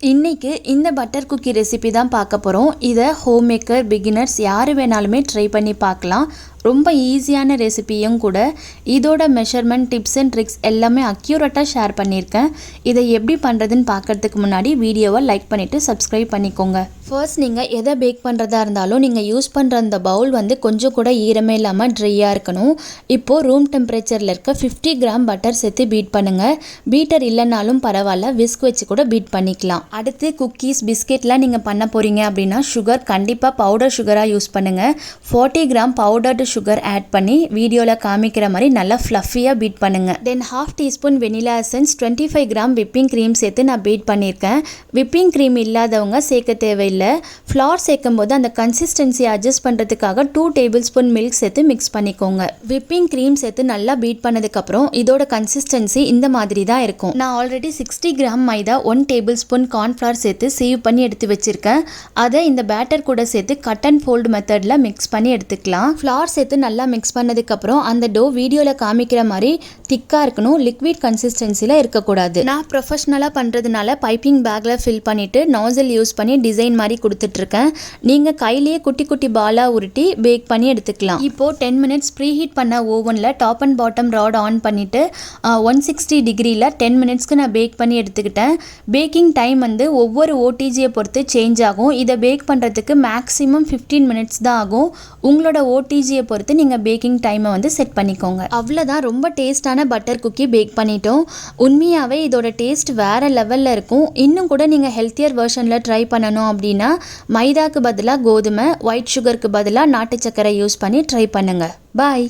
இன்றைக்கு இந்த butter cookie recipe தான் பார்க்க போகிறோம் இதை ஹோம் மேக்கர் பிகினர்ஸ் யார் வேணாலுமே ட்ரை பண்ணி பார்க்கலாம். ரொம்ப ஈஸியான ரெசிபியும் கூட இதோட மெஷர்மெண்ட் டிப்ஸ் அண்ட் ட்ரிக்ஸ் எல்லாமே அக்யூரேட்டாக ஷேர் பண்ணியிருக்கேன். இதை எப்படி பண்ணுறதுன்னு பார்க்கறதுக்கு முன்னாடி வீடியோவை லைக் பண்ணிவிட்டு சப்ஸ்கிரைப் பண்ணிக்கோங்க. ஃபர்ஸ்ட் நீங்கள் எதை பேக் பண்ணுறதா இருந்தாலும் நீங்கள் யூஸ் பண்ணுற அந்த பவுல் வந்து கொஞ்சம் கூட ஈரமே இல்லாமல் ட்ரையாக இருக்கணும். இப்போது ரூம் டெம்பரேச்சரில் இருக்க ஃபிஃப்டி கிராம் பட்டர் சேர்த்து பீட் பண்ணுங்கள் பீட்டர் இல்லைனாலும் பரவாயில்ல விஸ்க் வச்சு கூட பீட் பண்ணிக்கலாம். அடுத்து குக்கீஸ் பிஸ்கெட்லாம் நீங்கள் பண்ண போகிறீங்க அப்படின்னா சுகர் கண்டிப்பாக பவுடர் சுகராக யூஸ் பண்ணுங்கள் forty gram powdered sugar add பண்ணி வீடியோவில் காமிக்கிற மாதிரி நல்லா ஃப்ளஃபியாக பீட் பண்ணுங்கள் then half teaspoon vanilla essence twenty five gram whipping cream சேர்த்து நான் பீட் பண்ணியிருக்கேன். விப்பிங் க்ரீம் இல்லாதவங்க சேர்க்க தேவையில்லை. ஃப்ளார் சேர்க்கும் போது அந்த கன்சிஸ்டன்சி அட்ஜஸ்ட் பண்ணுறதுக்காக டூ டேபிள் ஸ்பூன் மில்க் சேர்த்து மிக்ஸ் பண்ணிக்கோங்க. விப்பிங் க்ரீம் சேர்த்து நல்லா பீட் பண்ணதுக்கப்புறம் இதோட கன்சிஸ்டன்சி இந்த மாதிரி தான் இருக்கும். நான் already sixty gram maida one tablespoon cornflour சேர்த்து சேவ் பண்ணி எடுத்து வச்சிருக்கேன். அதை இந்த பேட்டர் கூட சேர்த்து கட் அண்ட் ஃபோல்டு மெத்தடில் மிக்ஸ் பண்ணி எடுத்துக்கலாம். ஃப்ளார் சேர்த்து நல்லா மிக்ஸ் பண்ணதுக்கப்புறம் அந்த டோ வீடியோவில் காமிக்கிற மாதிரி திக்காக இருக்கணும் லிக்விட் கன்சிஸ்டன்சியில் இருக்கக்கூடாது. நான் ப்ரொஃபஷ்னலாக பண்ணுறதுனால பைப்பிங் பேக்கில் ஃபில் பண்ணிவிட்டு நாசல் யூஸ் பண்ணி டிசைன் மாதிரி கொடுத்துட்ருக்கேன். நீங்கள் கையிலேயே குட்டி குட்டி பாலாக உருட்டி பேக் பண்ணி எடுத்துக்கலாம். இப்போது டென் மினிட்ஸ் ப்ரீ ஹீட் பண்ண ஓவனில் top and bottom rod on பண்ணிவிட்டு ஒன் சிக்ஸ்டி டிகிரியில் டென் மினிட்ஸ்க்கு நான் பேக் பண்ணி எடுத்துக்கிட்டேன். பேக்கிங் டைம் வந்து ஒவ்வொரு ஓடிஜியை பொறுத்து சேஞ்ச் ஆகும். இதை பேக் பண்ணுறதுக்கு மேக்ஸிமம் ஃபிஃப்டீன் மினிட்ஸ் தான் ஆகும். உங்களோட ஓடிஜியை பொறுத்து நீங்கள் பேக்கிங் டைமை வந்து செட் பண்ணிக்கோங்க. அவ்வளோதான் ரொம்ப டேஸ்டான பட்டர் குக்கி பேக் பண்ணிட்டோம். உண்மையாகவே இதோட டேஸ்ட் வேறு லெவலில் இருக்கும். இன்னும் கூட நீங்கள் ஹெல்த்தியர் வெர்ஷனில் ட்ரை பண்ணணும் அப்படின்னா மைதாக்கு பதிலாக கோதுமை ஒயிட் சுகருக்கு பதிலாக நாட்டு சர்க்கரை யூஸ் பண்ணி ட்ரை பண்ணுங்கள் பாய்